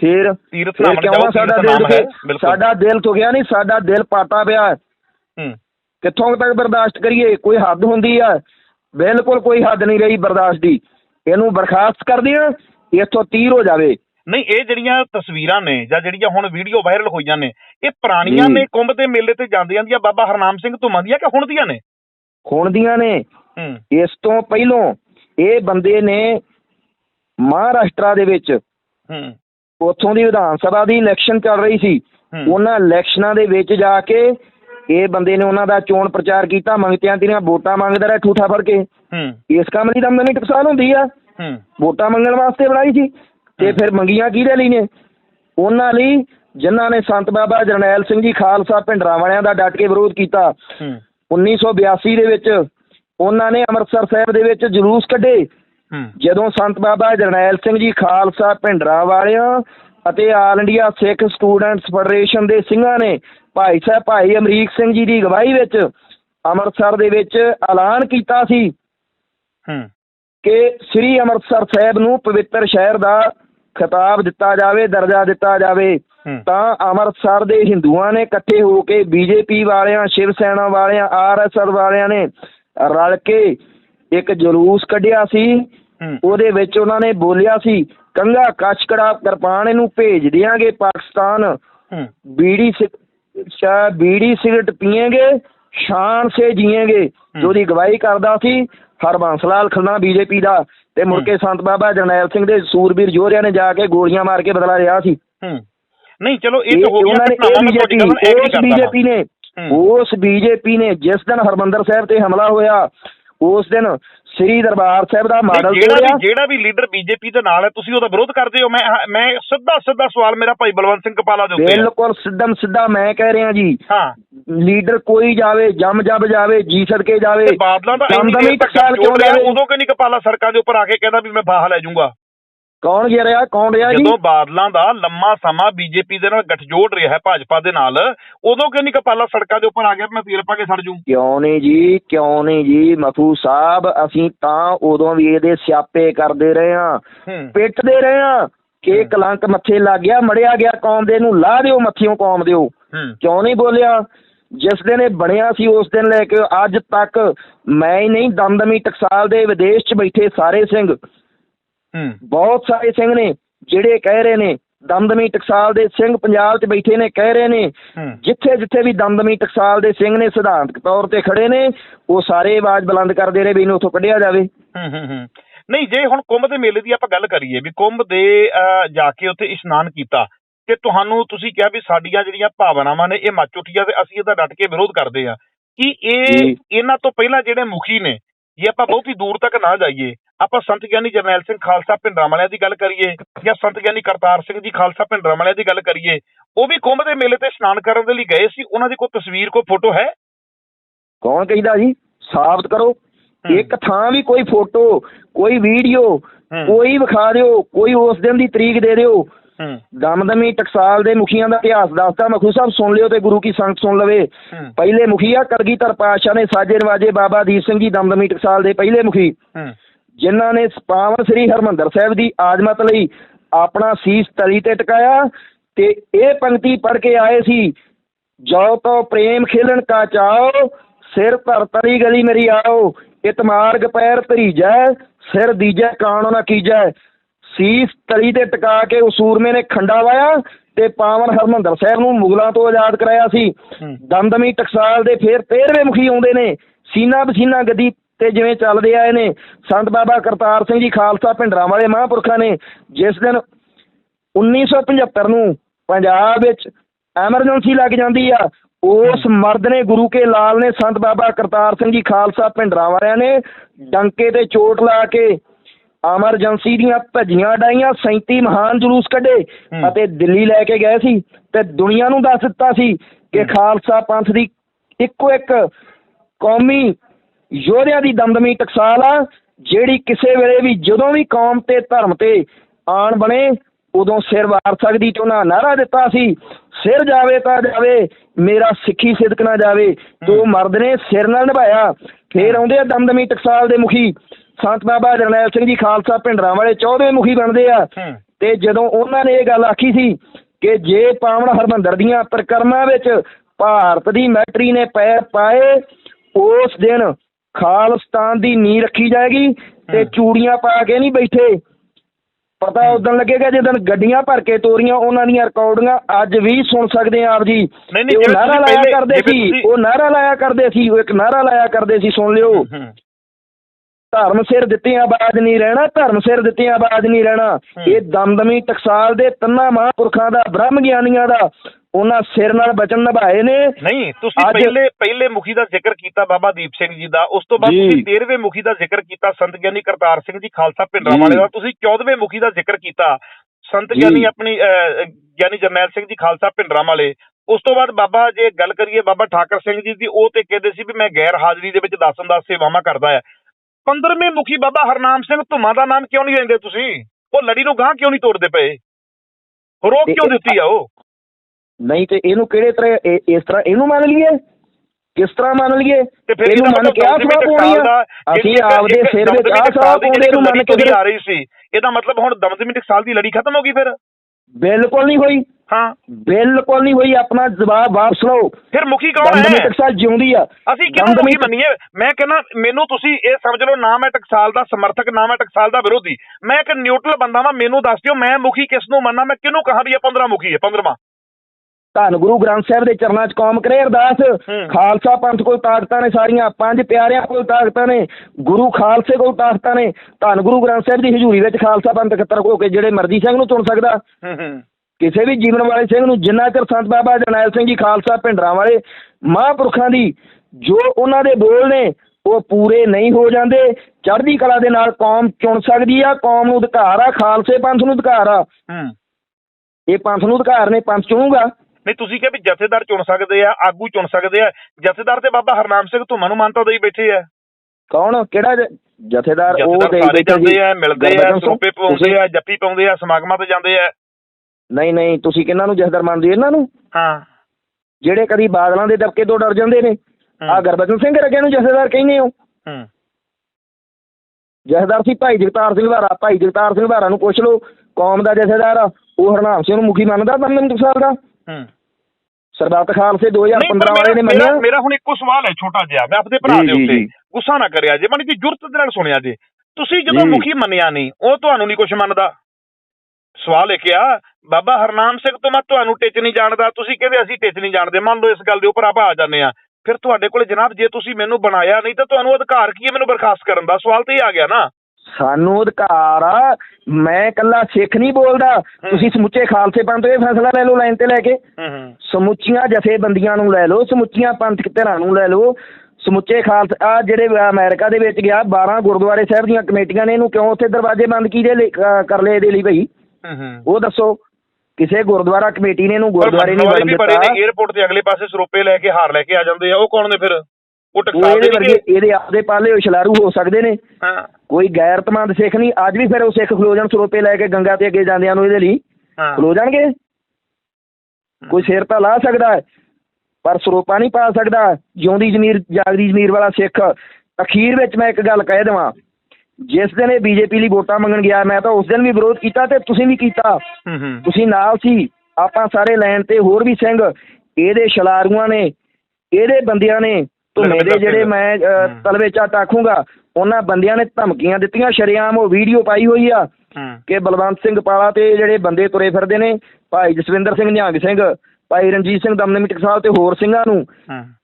ਫੇਰ ਤੀਰਥ ਕਿਉਂ ਸਾਡਾ ਦਿਲ ਸਾਡਾ ਤੋਂ ਗਿਆ ਨਹੀਂ ਸਾਡਾ ਦਿਲ ਪਾਟਾ ਪਿਆ ਹੈ। ਕਿੱਥੋਂ ਤੱਕ ਬਰਦਾਸ਼ਤ ਕਰੀਏ? ਕੋਈ ਹੱਦ ਹੁੰਦੀ ਆ। ਬਿਲਕੁਲ ਕੋਈ ਹੱਦ ਨਹੀਂ ਰਹੀ ਬਰਦਾਸ਼ਤ ਦੀ। ਇਹਨੂੰ ਬਰਖਾਸਤ ਕਰਦੇ ਆ ਇੱਥੋਂ ਤੀਰ ਹੋ ਜਾਵੇ। ਨਹੀਂ ਇਹ ਜਿਹੜੀਆਂ ਤਸਵੀਰਾਂ ਨੇ ਜਾਂ ਜਿਹੜੀਆਂ ਹੁਣ ਵੀਡੀਓ ਵਾਇਰਲ ਹੋਈਆਂ ਨੇ ਇਹ ਪੁਰਾਣੀਆਂ। ਨੇ ਕੁੰਭ ਦੇ ਮੇਲੇ ਤੇ ਜਾਂਦੀਆਂ ਦੀਆਂ ਬਾਬਾ ਹਰਨਾਮ ਸਿੰਘ ਧੁੰਮਾਂ ਦੀਆਂ ਕਿ ਹੁਣ ਦੀਆਂ ਨੇ? ਹੁਣ ਦੀਆਂ ਨੇ। ਇਸ ਤੋਂ ਪਹਿਲੋਂ ਇਹ ਬੰਦੇ ਨੇ ਮਹਾਰਾਸ਼ਟਰ ਦੇ ਵਿੱਚ ਉੱਥੋਂ ਦੀ ਵਿਧਾਨ ਸਭਾ ਦੀ ਇਲੈਕਸ਼ਨ ਚੱਲ ਰਹੀ ਸੀ। ਉਹਨਾਂ ਇਲੈਕਸ਼ਨਾਂ ਦੇ ਵਿੱਚ ਜਾ ਕੇ ਇਹ ਬੰਦੇ ਨੇ ਉਹਨਾਂ ਦਾ ਚੋਣ ਪ੍ਰਚਾਰ ਕੀਤਾ ਮੰਗਤਿਆਂ ਤੇਰੀਆਂ ਵੋਟਾਂ ਮੰਗਦਾ ਰਿਹਾ ਠੂਠਾ ਫੜ ਕੇ। ਇਸ ਕੰਮ ਦੀ ਦਮਦਮੀ ਟਕਸਾਲ ਹੁੰਦੀ ਆ। ਵੋਟਾਂ ਮੰਗਣ ਵਾਸਤੇ ਬਣਾਈ ਸੀ ਤੇ ਫਿਰ ਮੰਗੀਆਂ ਕਿਹਦੇ ਲਈ ਨੇ? ਉਹਨਾਂ ਲਈ ਜਿਨ੍ਹਾਂ ਨੇ ਸੰਤ ਬਾਬਾ ਜਰਨੈਲ ਸਿੰਘ ਜੀ ਖਾਲਸਾ ਭਿੰਡਰਾਂ ਵਾਲਿਆਂ ਦਾ ਡਟ ਕੇ ਵਿਰੋਧ ਕੀਤਾ। ਹੂੰ। 1982 ਦੇ ਵਿੱਚ ਉਹਨਾਂ ਨੇ ਅੰਮ੍ਰਿਤਸਰ ਸਾਹਿਬ ਦੇ ਵਿੱਚ ਜਲੂਸ ਕੱਢੇ। ਜਦੋਂ ਸੰਤ ਬਾਬਾ ਜਰਨੈਲ ਸਿੰਘ ਜੀ ਖਾਲਸਾ ਭਿੰਡਰਾਂ ਵਾਲਿਆਂ ਅਤੇ all India Sikh students federation ਦੇ ਸਿੰਘਾਂ ਨੇ ਭਾਈ ਸਾਹਿਬ ਭਾਈ ਅਮਰੀਕ ਸਿੰਘ ਜੀ ਦੀ ਅਗਵਾਈ ਵਿੱਚ ਅੰਮ੍ਰਿਤਸਰ ਦੇ ਵਿੱਚ ਐਲਾਨ ਕੀਤਾ ਸੀ ਹੂੰ। ਕਿ ਸ੍ਰੀ ਅੰਮ੍ਰਿਤਸਰ ਸਾਹਿਬ ਨੂੰ ਪਵਿੱਤਰ ਸ਼ਹਿਰ ਦਾ ਖਿਤਾਬ ਦਿੱਤਾ ਜਾਵੇ ਦਰਜਾ ਦਿੱਤਾ ਜਾਵੇ। ਤਾਂ ਅੰਮ੍ਰਿਤਸਰ ਦੇ ਹਿੰਦੂਆਂ ਨੇ ਇਕੱਠੇ ਹੋ ਕੇ ਬੀਜੇਪੀ ਵਾਲਿਆਂ ਸ਼ਿਵ ਸੈਨਾ ਵਾਲਿਆਂ ਆਰਐਸਐਸ ਵਾਲਿਆਂ ਨੇ ਰਲ ਕੇ ਇੱਕ ਜਲੂਸ ਕੱਢਿਆ ਸੀ। ਉਹਦੇ ਵਿੱਚ ਉਹਨਾਂ ਨੇ ਬੋਲਿਆ ਸੀ ਕੰਗਾ ਕਚਕੜਾ ਕਿਰਪਾਨ ਇਹਨੂੰ ਭੇਜ ਦਿਆਂਗੇ ਪਾਕਿਸਤਾਨ। ਬੀੜੀ ਸ਼ਾ ਬੀੜੀ ਸਿਗਰਟ ਪੀਏਂਗੇ ਸ਼ਾਨ ਸੇ ਜੀਏਂਗੇ। ਜੋ ਦੀ ਗਵਾਹੀ ਕਰਦਾ ਸੀ ਹਰਬੰਸ ਲਾਲ ਖੰਨਾ ਬੀਜੇਪੀ ਦਾ। ਤੇ ਮੁੜ ਕੇ ਸੰਤ ਬਾਬਾ ਜਰਨੈਲ ਸਿੰਘ ਦੇ ਸੂਰਬੀਰ ਜੋਧਿਆਂ ਨੇ ਜਾ ਕੇ ਗੋਲੀਆਂ ਮਾਰ ਕੇ ਬਦਲਾ ਲਿਆ ਸੀ। ਨਹੀਂ ਚਲੋ ਇਹ ਤਾਂ ਹੋ ਗਿਆ ਬੀਜੇਪੀ ਨੇ। ਉਸ ਬੀਜੇਪੀ ਨੇ ਜਿਸ ਦਿਨ ਹਰਮੰਦਰ ਸਾਹਿਬ ਤੇ ਹਮਲਾ ਹੋਇਆ ਉਸ ਦਿਨ ਸ੍ਰੀ ਦਰਬਾਰ ਸਾਹਿਬ ਦਾ ਮਾਡਲ ਜਿਹੜਾ ਵੀ ਜਿਹੜਾ ਵੀ ਲੀਡਰ ਬੀਜੇਪੀ ਦੇ ਨਾਲ ਹੈ ਤੁਸੀਂ ਉਹਦਾ ਵਿਰੋਧ ਕਰਦੇ ਹੋ। ਮੈਂ ਮੈਂ ਸਿੱਧਾ ਸਿੱਧਾ ਸਵਾਲ ਮੇਰਾ ਭਾਈ ਬਲਵੰਤ ਸਿੰਘ ਕਪਾਲਾ ਦੇ ਉੱਤੇ ਬਿਲਕੁਲ ਸਿੱਧਮ ਸਿੱਧਾ ਮੈਂ ਕਹਿ ਰਿਹਾ ਜੀ। ਹਾਂ। ਲੀਡਰ ਕੋਈ ਜਾਵੇ ਜੰਮ ਜਬ ਜਾਵੇ ਜੀ ਸਦਕੇ ਜਾਵੇ ਬਾਦਲਾਂ ਦਾ ਇੰਨੀ ਟਕਸਾਲ ਕਿਉਂ ਉਦੋਂ ਕਿ ਨਹੀਂ ਕਪਾਲਾ ਸੜਕਾਂ ਦੇ ਉੱਪਰ ਆ ਕੇ ਕਹਿੰਦਾ ਵੀ ਮੈਂ ਬਾਹ ਲੈ ਜਾਊਂਗਾ। ਕੌਣ ਗਿਆ ਰਿਹਾ ਕੌਣ ਰਿਹਾ ਜੀ ਜਦੋਂ ਬਾਦਲਾਂ ਦਾ ਲੰਮਾ ਸਮਾਂ ਬੀਜੇਪੀ ਦੇ ਨਾਲ ਗੱਠਜੋੜ ਰਿਹਾ ਹੈ ਭਾਜਪਾ ਦੇ ਨਾਲ ਉਦੋਂ ਕਿ ਨਹੀਂ ਕਪਾਲਾ ਸੜਕਾਂ ਦੇ ਉੱਪਰ ਆ ਗਿਆ ਮੈਂ ਤੀਰ ਪਾ ਕੇ ਸੜ ਜੂ ਕਿਉਂ ਨਹੀਂ ਜੀ ਕਿਉਂ ਨਹੀਂ ਜੀ ਮਫੂ ਸਾਹਿਬ ਅਸੀਂ ਤਾਂ ਉਦੋਂ ਵੀ ਇਹਦੇ ਸਿਆਪੇ ਕਰਦੇ ਰਹੇ ਹੂੰ। ਪਿੱਟਦੇ ਰਹੇ ਹਾਂ ਕਿ ਕਲੰਕ ਮੱਥੇ ਲੱਗ ਗਿਆ ਮੜਿਆ ਗਿਆ ਕੌਮ ਦੇ ਨੂੰ ਲਾ ਦਿਓ ਮੱਥਿਓਂ ਕੌਮ ਦਿਓ। ਕਿਉਂ ਨਹੀਂ ਬੋਲਿਆ? ਜਿਸ ਦਿਨ ਇਹ ਬਣਿਆ ਸੀ ਉਸ ਦਿਨ ਲੈ ਕੇ ਅੱਜ ਤੱਕ ਮੈਂ ਹੀ ਨਹੀਂ ਦਮਦਮੀ ਟਕਸਾਲ ਦੇ ਵਿਦੇਸ਼ 'ਚ ਬੈਠੇ ਸਾਰੇ ਸਿੰਘ। ਬਹੁਤ ਸਾਰੇ ਸਿੰਘ ਨੇ ਜਿਹੜੇ ਕਹਿ ਰਹੇ ਨੇ ਦਮਦਮੀ ਟਕਸਾਲ ਦੇ ਸਿੰਘ ਪੰਜਾਬ 'ਚ ਬੈਠੇ ਨੇ ਕਹਿ ਰਹੇ ਨੇ ਜਿੱਥੇ ਜਿੱਥੇ ਵੀ ਦਮਦਮੀ ਟਕਸਾਲ ਦੇ ਸਿੰਘ ਨੇ ਸਿਧਾਂਤਕ ਤੌਰ ਤੇ ਖੜੇ ਨੇ ਉਹ ਸਾਰੇ ਆਵਾਜ਼ ਬੁਲੰਦ ਕਰਦੇ ਰਹੇ ਵੀ ਇਹਨੂੰ ਉੱਥੋਂ ਕੱਢਿਆ ਜਾਵੇ। ਨਹੀਂ ਜੇ ਹੁਣ ਕੁੰਭ ਦੇ ਮੇਲੇ ਦੀ ਆਪਾਂ ਗੱਲ ਕਰੀਏ ਵੀ ਕੁੰਭ ਦੇ ਜਾ ਕੇ ਉੱਥੇ ਇਸ਼ਨਾਨ ਕੀਤਾ ਤੇ ਤੁਹਾਨੂੰ ਤੁਸੀਂ ਕਿਹਾ ਵੀ ਸਾਡੀਆਂ ਜਿਹੜੀਆਂ ਭਾਵਨਾਵਾਂ ਨੇ ਇਹ ਮੱਚ ਉੱਠੀਆਂ ਤੇ ਅਸੀਂ ਇਹਦਾ ਡਟ ਕੇ ਵਿਰੋਧ ਕਰਦੇ ਆ ਕੀ ਇਹ। ਇਹਨਾਂ ਤੋਂ ਪਹਿਲਾਂ ਜਿਹੜੇ ਮੁਖੀ ਨੇ ਜੇ ਆਪਾਂ ਬਹੁਤੀ ਦੂਰ ਤੱਕ ਨਾ ਜਾਈਏ ਆਪਾਂ ਸੰਤ ਗਿਆਨੀ ਜਰਨੈਲ ਸਿੰਘ ਖਾਲਸਾ ਭਿੰਡਰਾਂ ਵਾਲਿਆਂ ਦੀ ਗੱਲ ਕਰੀਏ ਜਾਂ ਸੰਤ ਗਿਆਨੀ ਕਰਤਾਰ ਸਿੰਘ ਜੀ ਖਾਲਸਾ ਭਿੰਡਰਾਂ ਵਾਲਿਆਂ ਦੀ ਗੱਲ ਕਰੀਏ ਉਹ ਵੀ ਕੁੰਭ ਦੇ ਮੇਲੇ ਤੇ ਇਸ਼ਨਾਨ ਕਰਨ ਦੇ ਲਈ ਗਏ ਸੀ ਉਹਨਾਂ ਦੀ ਕੋਈ ਤਸਵੀਰ ਕੋਈ ਫੋਟੋ ਹੈ? ਕੌਣ ਕਹਿੰਦਾ ਜੀ? ਸਾਬਤ ਕਰੋ। ਇੱਕ ਥਾਂ ਵੀ ਕੋਈ ਫੋਟੋ ਕੋਈ ਵੀਡੀਓ। ਕੋਈ ਵਿਖਾ ਦਿਓ ਕੋਈ ਉਸ ਦਿਨ ਦੀ ਤਰੀਕ ਦੇ ਦਿਓ। ਦਮਦਮੀ ਟਕਸਾਲ ਦੇ ਮੁਖੀਆਂ ਦਾ ਇਤਿਹਾਸ ਦੱਸਦਾ ਮਖੂ ਸਾਹਿਬ ਸੁਣ ਲਿਓ ਤੇ ਗੁਰੂ ਕੀ ਸੰਗਤ ਸੁਣ ਲਵੇ। ਪਹਿਲੇ ਮੁਖੀਆ ਕਲਗੀਧਰ ਪਾਤਸ਼ਾਹ ਨੇ ਸਾਜੇ ਨਵਾਜੇ ਬਾਬਾ ਦੀਪ ਸਿੰਘ ਜੀ ਦਮਦਮੀ ਟਕਸਾਲ ਦੇ ਪਹਿਲੇ ਮੁਖੀ। ਜਿਨ੍ਹਾਂ ਨੇ ਪਾਵਨ ਸ੍ਰੀ ਹਰਮੰਦਰ ਸਾਹਿਬ ਦੀ ਆਜ਼ਮਤ ਲਈ ਆਪਣਾ ਸੀਸ ਤਲੀ ਤੇ ਟਿਕਾਇਆ ਤੇ ਇਹ ਪੰਕਤੀ ਪੜ੍ਹ ਕੇ ਆਏ ਸੀ ਜੋ ਤੋ ਪ੍ਰੇਮ ਖੇਲਣ ਕਾ ਚਾਓ ਸਿਰ ਧਰ ਤਲੀ ਗਲੀ ਮੇਰੀ ਆਓ ਇਤ ਮਾਰਗ ਪੈਰ ਧਰੀਜੈ ਸਿਰ ਦੀਜੈ ਕਾਣੋ ਨਾ ਕੀਜੈ। ਸੀਸ ਤਲੀ ਤੇ ਟਿਕਾ ਕੇ ਉਸ ਸੂਰਮੇ ਨੇ ਖੰਡਾ ਵਾਇਆ ਤੇ ਪਾਵਨ ਹਰਮੰਦਰ ਸਾਹਿਬ ਨੂੰ ਮੁਗਲਾਂ ਤੋਂ ਆਜ਼ਾਦ ਕਰਾਇਆ ਸੀ। ਹੂੰ। ਦਮਦਮੀ ਟਕਸਾਲ ਦੇ ਫੇਰ 13ਵੇਂ ਮੁਖੀ ਆਉਂਦੇ ਨੇ। ਸੀਨਾ ਬਸੀਨਾ ਗੱਦੀ ਤੇ ਜਿਵੇਂ ਚੱਲਦੇ ਆਏ ਨੇ ਸੰਤ ਬਾਬਾ ਕਰਤਾਰ ਸਿੰਘ ਜੀ ਖਾਲਸਾ ਭਿੰਡਰਾਂ ਵਾਲੇ ਮਹਾਂਪੁਰਖਾਂ ਨੇ ਜਿਸ ਦਿਨ 1975 ਨੂੰ ਪੰਜਾਬ ਵਿੱਚ ਐਮਰਜੈਂਸੀ ਲੱਗ ਜਾਂਦੀ ਆ ਉਸ ਮਰਦ ਨੇ ਗੁਰੂ ਕੇ ਲਾਲ ਨੇ ਸੰਤ ਬਾਬਾ ਕਰਤਾਰ ਸਿੰਘ ਜੀ ਖਾਲਸਾ ਭਿੰਡਰਾਂ ਵਾਲਿਆਂ ਨੇ ਡੰਕੇ ਤੇ ਚੋਟ ਲਾ ਕੇ ਐਮਰਜੈਂਸੀ ਦੀਆਂ ਭੱਜੀਆਂ ਡਾਈਆਂ 37 ਮਹਾਨ ਜਲੂਸ ਕੱਢੇ। ਅਤੇ ਦਿੱਲੀ ਲੈ ਕੇ ਗਏ ਸੀ ਤੇ ਦੁਨੀਆ ਨੂੰ ਦੱਸ ਦਿੱਤਾ ਸੀ ਕਿ ਖਾਲਸਾ ਪੰਥ ਦੀ ਇੱਕੋ ਇੱਕ ਕੌਮੀ ਯੋਧਿਆਂ ਦੀ ਦਮਦਮੀ ਟਕਸਾਲ ਆ ਜਿਹੜੀ ਕਿਸੇ ਵੇਲੇ ਵੀ ਜਦੋਂ ਵੀ ਕੌਮ ਤੇ ਧਰਮ ਤੇ ਆਣ ਬਣੇ ਉਦੋਂ ਸਿਰ ਵਾਰ ਸਕਦੀ ਤੇ ਉਹਨਾਂ ਨਾਰਾ ਦਿੱਤਾ ਸੀ ਸਿਰ ਜਾਵੇ ਤਾਂ ਜਾਵੇ ਮੇਰਾ ਸਿੱਖੀ ਸਿਦਕ ਨਾ ਜਾਵੇ ਤੇ ਉਹ ਮਰਦ ਨੇ ਸਿਰ ਨਾਲ ਨਿਭਾਇਆ ਫੇਰ ਆਉਂਦੇ ਆ ਦਮਦਮੀ ਟਕਸਾਲ ਦੇ ਮੁਖੀ ਸੰਤ ਬਾਬਾ ਜਰਨੈਲ ਸਿੰਘ ਜੀ ਖਾਲਸਾ ਭਿੰਡਰਾਂ ਵਾਲੇ 14ਵੇਂ ਮੁਖੀ ਬਣਦੇ ਆ ਤੇ ਜਦੋਂ ਉਹਨਾਂ ਨੇ ਇਹ ਗੱਲ ਆਖੀ ਸੀ ਕਿ ਜੇ ਪਾਵਨ ਹਰਮੰਦਰ ਦੀਆਂ ਪ੍ਰਕਰਮਾਂ ਵਿੱਚ ਭਾਰਤ ਦੀ ਮੈਟਰੀ ਨੇ ਪੈਰ ਪਾਏ ਉਸ ਦਿਨ ਖਾਲਸਤਾਨ ਦੀ ਨੀਂਹ ਰੱਖੀ ਜਾਏਗੀ ਤੇ। ਚੂੜੀਆਂ ਪਾ ਕੇ ਨਹੀਂ ਬੈਠੇ। ਪਤਾ ਉਦੋਂ ਲੱਗੇਗਾ ਜਦੋਂ ਗੱਡੀਆਂ ਭਰ ਕੇ ਤੋਰੀਆਂ ਉਹਨਾਂ ਦੀਆਂ ਰਿਕਾਰਡਿੰਗਾਂ ਅੱਜ ਵੀ ਸੁਣ ਸਕਦੇ ਆ ਆਪ ਜੀ। ਨਹੀਂ, ਤੇ ਉਹ ਨਾਰਾ ਲਾਇਆ ਕਰਦੇ ਸੀ ਉਹ ਨਾਰਾ ਲਾਇਆ ਕਰਦੇ ਸੀ ਉਹ ਇੱਕ ਨਾਰਾ ਲਾਇਆ ਕਰਦੇ ਸੀ ਸੁਣ ਲਿਓ। ਧਰਮ ਸਿਰ ਦਿੱਤੀਆਂ ਆਵਾਜ਼ ਨਹੀਂ ਰਹਿਣਾ ਧਰਮ ਸਿਰ ਦਿੱਤੀਆਂ ਆਵਾਜ਼ ਨਹੀਂ ਰਹਿਣਾ ਇਹ ਦਮਦਮੀ ਟਕਸਾਲ ਦੇ ਤਿੰਨਾਂ ਮਹਾਂਪੁਰਖਾਂ ਦਾ ਬ੍ਰਹਮ ਗਿਆਨੀਆਂ ਦਾ ਉਹਨਾਂ ਸਿਰ ਨਾਲ ਬਚਨ ਨਿਭਾਏ ਨੇ ਨਹੀਂ ਤੁਸੀਂ ਪਹਿਲੇ ਪਹਿਲੇ ਮੁਖੀ ਦਾ ਜ਼ਿਕਰ ਕੀਤਾ ਬਾਬਾ ਦੀਪ ਸਿੰਘ ਜੀ ਦਾ ਉਸ ਤੋਂ ਬਾਅਦ। ਤੁਸੀਂ 13ਵੇਂ ਮੁਖੀ ਦਾ ਜ਼ਿਕਰ ਕੀਤਾ ਸੰਤ ਗਿਆਨੀ ਕਰਤਾਰ ਸਿੰਘ ਜੀ ਖਾਲਸਾ ਭਿੰਡਰਾਂ ਜੀ। ਵਾਲੇ ਦਾ ਤੁਸੀਂ 14ਵੇਂ ਮੁਖੀ ਦਾ ਜ਼ਿਕਰ ਕੀਤਾ ਸੰਤ। ਗਿਆਨੀ ਆਪਣੀ ਗਿਆਨੀ ਜਰਨੈਲ ਸਿੰਘ ਜੀ ਖਾਲਸਾ ਭਿੰਡਰਾਂ ਵਾਲੇ ਉਸ ਤੋਂ ਬਾਅਦ ਬਾਬਾ ਜੇ ਗੱਲ ਕਰੀਏ ਬਾਬਾ ਠਾਕਰ ਸਿੰਘ ਜੀ ਦੀ ਉਹ ਤੇ ਕਹਿੰਦੇ ਸੀ ਵੀ ਮੈਂ ਗੈਰ ਹਾਜ਼ਰੀ ਦੇ ਵਿੱਚ ਦਸਨ ਦਾ ਸੇਵਾਵਾਂ ਕਰਦਾ ਹੈ 15ਵੇਂ ਮੁਖੀ ਬਾਬਾ ਹਰਨਾਮ ਸਿੰਘ ਧੁਮਾ ਦਾ ਨਾਮ ਕਿਉਂ ਨਹੀਂ ਲੈਂਦੇ ਤੁਸੀਂ? ਉਹ ਲੜੀ ਨੂੰ ਗਾਂ ਕਿਉਂ ਨਹੀਂ ਤੋੜਦੇ ਪਏ? ਰੋਕ ਕਿਉਂ ਦਿੱਤੀ ਆ ਉਹ? ਨਹੀਂ ਤੇ ਇਹਨੂੰ ਕਿਹੜੇ ਤਰ੍ਹਾਂ ਇਸ ਤਰ੍ਹਾਂ ਇਹਨੂੰ ਮੰਨ ਲਈਏ? ਕਿਸ ਤਰ੍ਹਾਂ ਮੰਨ ਲਈਏ? ਤੇ ਫਿਰ ਇਹਨੂੰ ਮੰਨ ਕੇ ਆਹ ਆ। ਅਸੀਂ ਆਪਦੇ ਸਿਰ ਵਿੱਚ ਆਹ ਪਾਉਂਦੇ ਜਿਹੜੀ ਨੂੰ ਮੰਨ ਕੇ ਆ ਰਹੀ ਸੀ ਇਹਦਾ ਮਤਲਬ ਹੁਣ ਦਮਦਮੀ ਟਕਸਾਲ ਦੀ ਲੜੀ ਖਤਮ ਹੋ ਗਈ ਫਿਰ। ਬਿਲਕੁਲ ਨਹੀਂ ਹੋਈ। ਹਾਂ। ਬਿਲਕੁਲ ਨਹੀਂ ਹੋਈ। ਆਪਣਾ ਜਵਾਬ ਵਾਪਸ ਲਓ। ਫਿਰ ਮੁਖੀ ਕੌਣ ਦਮਦਮੀ ਹੈ? ਟਕਸਾਲ ਜਿਉਂਦੀ ਆ। ਅਸੀਂ ਕਿਹਨੂੰ ਦਮਦਮੀ ਮੁਖੀ ਮੰਨੀਏ? ਮੈਂ ਕਹਿੰਦਾ ਮੈਨੂੰ ਤੁਸੀਂ ਇਹ ਸਮਝ ਲਓ ਨਾ ਮੈਂ ਟਕਸਾਲ ਦਾ ਸਮਰਥਕ ਨਾ ਮੈਂ ਟਕਸਾਲ ਦਾ ਵਿਰੋਧੀ। ਮੈਂ ਇੱਕ ਨਿਊਟਰਲ ਬੰਦਾ ਵਾਂ ਮੈਨੂੰ ਦੱਸ ਦਿਓ ਮੈਂ ਮੁਖੀ ਕਿਸ ਨੂੰ ਮੰਨਾਂ ਮੈਂ ਕਿਹਨੂੰ ਕਹਾਂ ਵੀ ਇਹ 15 ਮੁਖੀ ਹੈ 15ਵਾਂ ਧੰਨ ਗੁਰੂ ਗ੍ਰੰਥ ਸਾਹਿਬ ਦੇ ਚਰਨਾਂ 'ਚ ਕੌਮ ਕਰੇ ਅਰਦਾਸ। ਖਾਲਸਾ ਪੰਥ ਕੋਲ ਤਾਕਤਾਂ ਨੇ ਸਾਰੀਆਂ ਪੰਜ ਪਿਆਰਿਆਂ ਕੋਲ ਤਾਕਤਾਂ ਨੇ ਗੁਰੂ ਖਾਲਸੇ ਕੋਲ ਤਾਕਤਾਂ ਨੇ। ਧੰਨ ਗੁਰੂ ਗ੍ਰੰਥ ਸਾਹਿਬ ਦੀ ਹਜ਼ੂਰੀ ਵਿੱਚ ਖਾਲਸਾ ਪੰਥ ਇਕੱਤਰ ਹੋ ਕੇ ਜਿਹੜੇ ਮਰਜ਼ੀ ਸਿੰਘ ਨੂੰ ਚੁਣ ਸਕਦਾ। ਕਿਸੇ ਵੀ ਜੀਵਨ ਵਾਲੇ ਸਿੰਘ ਨੂੰ ਜਿੰਨਾ ਚਿਰ ਸੰਤ ਬਾਬਾ ਜਰਨੈਲ ਸਿੰਘ ਜੀ ਖਾਲਸਾ ਭਿੰਡਰਾਂ ਵਾਲੇ ਮਹਾਂਪੁਰਖਾਂ ਦੀ ਜੋ ਉਹਨਾਂ ਦੇ ਬੋਲ ਨੇ ਉਹ ਪੂਰੇ ਨਹੀਂ ਹੋ ਜਾਂਦੇ। ਚੜ੍ਹਦੀ ਕਲਾ ਦੇ ਨਾਲ ਕੌਮ ਚੁਣ ਸਕਦੀ ਆ ਕੌਮ ਨੂੰ ਅਧਿਕਾਰ ਆ ਖਾਲਸੇ ਪੰਥ ਨੂੰ ਅਧਿਕਾਰ ਆ। ਇਹ ਪੰਥ ਨੂੰ ਅਧਿਕਾਰ ਨੇ ਪੰਥ ਚੁਣੂਗਾ। ਨਹੀਂ ਤੁਸੀਂ ਕਿਹਾ ਵੀ ਜਥੇਦਾਰ ਚੁਣ ਸਕਦੇ ਆ ਆਗੂ ਚੁਣ ਸਕਦੇ ਆ। ਜਥੇਦਾਰ ਤੇ ਬਾਬਾ ਹਰਨਾਮ ਸਿੰਘ ਧੁੰਮਾ ਨੂੰ ਮਾਨਤਾ ਦੇਈ ਬੈਠੇ ਆ। ਕੌਣ? ਕਿਹੜਾ ਜਥੇਦਾਰ? ਉਹ ਜਥੇਦਾਰ ਦੇ ਸਾਰੇ ਬੈਠੇ। ਆ ਮਿਲਦੇ ਆ ਸਰੋਪੇ ਪਾਉਂਦੇ ਆ ਜੱਫੀ ਪਾਉਂਦੇ ਆ ਸਮਾਗਮਾਂ ਤੇ ਜਾਂਦੇ ਆ। ਨਹੀਂ ਨਹੀਂ ਤੁਸੀਂ ਕਿਹਨਾਂ ਨੂੰ ਜਥੇਦਾਰ ਮੰਨਦੇ? ਇਹਨਾਂ ਨੂੰ? ਹਾਂ। ਜਿਹੜੇ ਕਦੀ ਬਾਦਲਾਂ ਦੇ ਦਬਕੇ ਤੋਂ ਡਰ ਜਾਂਦੇ ਨੇ। ਆ ਗੁਰਬਚਨ ਸਿੰਘ ਰਗੇ ਨੂੰ ਜਥੇਦਾਰ ਕਹਿੰਦੇ ਹੋ। ਹੂੰ। ਜਥੇਦਾਰ ਸੀ ਭਾਈ ਜਗਤਾਰ ਸਿੰਘ ਵਾਰਾ ਭਾਈ ਜਗਤਾਰ ਸਿੰਘ ਵਾਰਾ ਨੂੰ ਪੁੱਛ ਲਓ ਕੌਮ ਦਾ ਜਥੇਦਾਰ ਆ। ਉਹ ਹਰਨਾਮ ਸਿੰਘ ਨੂੰ ਮੁਖੀ ਮੰਨਦਾ ਦਮਨ ਟਕਸਾਲ ਦਾ। ਹੂੰ। ਸਰਬੱਤ ਖਾਲਸੇ ਨਹੀਂ, 2015 ਪਰ ਵਾਲੇ ਨੇ ਮੰਨਿਆ? ਮੇਰਾ ਹੁਣ ਇੱਕੋ ਸਵਾਲ ਹੈ ਛੋਟਾ ਜਿਹਾ। ਮੈਂ ਆਪਣੇ ਭਰਾ ਦੇ ਉੱਤੇ। ਗੁੱਸਾ ਨਾ ਕਰਿਆ ਜੇ ਮਨ ਦੀ ਜੁਰਤ ਦੇ ਨਾਲ ਸੁਣਿਆ ਜੇ। ਤੁਸੀਂ ਜਦੋਂ। ਮੁਖੀ ਮੰਨਿਆ ਨਹੀਂ ਉਹ ਤੁਹਾਨੂੰ ਨਹੀਂ ਕੁਝ ਮੰਨਦਾ। ਸਵਾਲ ਇਹ ਕਿਹਾ ਬਾਬਾ ਹਰਨਾਮ ਸਿੰਘ ਤੋਂ ਮੈਂ ਤੁਹਾਨੂੰ ਟਿੱਚ ਨਹੀਂ ਜਾਣਦਾ ਤੁਸੀਂ ਕਹਿੰਦੇ ਅਸੀਂ ਟਿੱਚ ਨਹੀਂ ਜਾਣਦੇ। ਮੰਨ ਲਓ ਇਸ ਗੱਲ ਦੇ ਉੱਪਰ ਆਪਾਂ ਆ ਜਾਂਦੇ ਆ ਫਿਰ ਤੁਹਾਡੇ ਕੋਲ ਜਨਾਬ ਜੇ ਤੁਸੀਂ ਮੈਨੂੰ ਬਣਾਇਆ ਨਹੀਂ ਤਾਂ ਤੁਹਾਨੂੰ ਅਧਿਕਾਰ ਕੀ ਹੈ ਮੈਨੂੰ ਬਰਖਾਸਤ ਕਰਨ ਦਾ? ਸਵਾਲ ਤੇ ਹੀ ਆ ਗਿਆ ਨਾ। ਸਾਨੂੰ ਅਧਿਕਾਰ ਆ ਮੈਂ ਕੱਲਾ ਸਿੱਖ ਨਹੀਂ ਬੋਲਦਾ। ਤੁਸੀਂ ਸਮੁੱਚੇ ਖਾਲਸੇ ਪੰਥ ਦੇ ਫੈਸਲਾ ਲੈ ਲਓ ਲਾਈਨ ਤੇ ਲੈ ਕੇ। ਸਮੁੱਚੀਆਂ ਜਥੇਬੰਦੀਆਂ ਨੂੰ ਲੈ ਲਓ ਸਮੁੱਚੀਆਂ ਪੰਥਕ ਧਿਰਾਂ ਨੂੰ ਲੈ ਲਓ। ਸਮੁੱਚੇ ਖਾਲਸਾ ਆ ਜਿਹੜੇ ਅਮਰੀਕਾ ਦੇ ਵਿੱਚ ਗਿਆ 12 ਗੁਰਦੁਆਰੇ ਸਾਹਿਬ ਦੀਆਂ ਕਮੇਟੀਆਂ ਨੇ ਇਹਨੂੰ ਕਿਉਂ ਉੱਥੇ ਦਰਵਾਜ਼ੇ ਬੰਦ ਕੀਤੇ ਕਰ ਲਏ ਇਹਦੇ ਲਈ ਭਾਈ ਉਹ ਦੱਸੋ ਕਿਸੇ ਗੁਰਦੁਆਰਾ ਕਮੇਟੀ ਨੇ ਇਹਨੂੰ ਗੁਰਦੁਆਰੇ ਨਹੀਂ ਬੜੇ ਦਿੱਤਾ ਨੇ 에어ਪੋਰਟ ਤੇ ਅਗਲੇ ਪਾਸੇ ਸਰੋਪੇ ਲੈ ਕੇ ਹਾਰ ਲੈ ਕੇ ਆ ਜਾਂਦੇ ਆ ਉਹ ਕੌਣ ਨੇ ਫਿਰ? ਉਹ ਇਹਦੇ ਵਰਗੇ ਇਹਦੇ ਆਪਦੇ ਪਾਲੇ ਉਛਲਾਰੂ ਹੋ ਸਕਦੇ ਨੇ। ਹਾਂ। ਕੋਈ ਗੈਰਤਮੰਦ ਸਿੱਖ ਨਹੀਂ ਅੱਜ ਵੀ ਫਿਰ ਉਹ ਸਿੱਖ ਖਲੋ ਜਾਣ ਸਰੋਪੇ ਲੈ ਕੇ ਗੰਗਾ ਤੇ ਅੱਗੇ ਜਾਂਦਿਆਂ ਨੂੰ ਇਹਦੇ ਲਈ ਹਾਂ। ਖਲੋ ਜਾਣਗੇ। ਕੋਈ ਸਿਰ ਤਾਂ ਲਾ ਸਕਦਾ ਹੈ ਪਰ ਸਰੋਪਾ ਨਹੀਂ ਪਾ ਸਕਦਾ। ਜਿਉਂਦੀ ਜ਼ਮੀਰ ਜਾਗਦੀ ਜ਼ਮੀਰ ਵਾਲਾ ਸਿੱਖ ਅਖੀਰ ਵਿੱਚ ਮੈਂ ਇੱਕ ਗੱਲ ਕਹਿ ਦੇਵਾਂ। ਜਿਸ ਦਿਨ ਇਹ ਬੀਜੇਪੀ ਲਈ ਵੋਟਾਂ ਮੰਗਣ ਗਿਆ ਮੈਂ ਤਾਂ ਉਸ ਦਿਨ ਵੀ ਵਿਰੋਧ ਕੀਤਾ ਤੇ ਤੁਸੀਂ ਵੀ ਕੀਤਾ। ਤੁਸੀਂ ਨਾਲ ਸੀ ਆਪਾਂ ਸਾਰੇ ਲਾਈਨ ਤੇ ਹੋਰ ਵੀ ਸਿੰਘ ਇਹਦੇ ਛਲਾਰੂਆਂ ਨੇ ਇਹਦੇ ਬੰਦਿਆਂ ਨੇ ਦੇ ਲਖਵਿੰਦਰ ਜਿਹੜੇ। ਮੈਂ। ਤਲਵੇ ਚਾ ਆਖੂੰਗਾ ਉਹਨਾਂ ਬੰਦਿਆਂ ਨੇ ਧਮਕੀਆਂ ਦਿੱਤੀਆਂ ਸ਼ਰੇਆਮ ਉਹ ਵੀਡੀਓ ਪਾਈ ਹੋਈ ਆ ਕਿ ਬਲਵੰਤ ਸਿੰਘ ਪਾਲਾ ਤੇ ਜਿਹੜੇ ਬੰਦੇ ਤੁਰੇ ਫਿਰਦੇ ਨੇ ਭਾਈ ਜਸਵਿੰਦਰ ਸਿੰਘ ਨਿਹੰਗ ਸਿੰਘ ਭਾਈ ਰਣਜੀਤ ਸਿੰਘ ਦਮਦਮੀ ਟਕਸਾਲ ਤੇ ਹੋਰ ਸਿੰਘਾਂ ਨੂੰ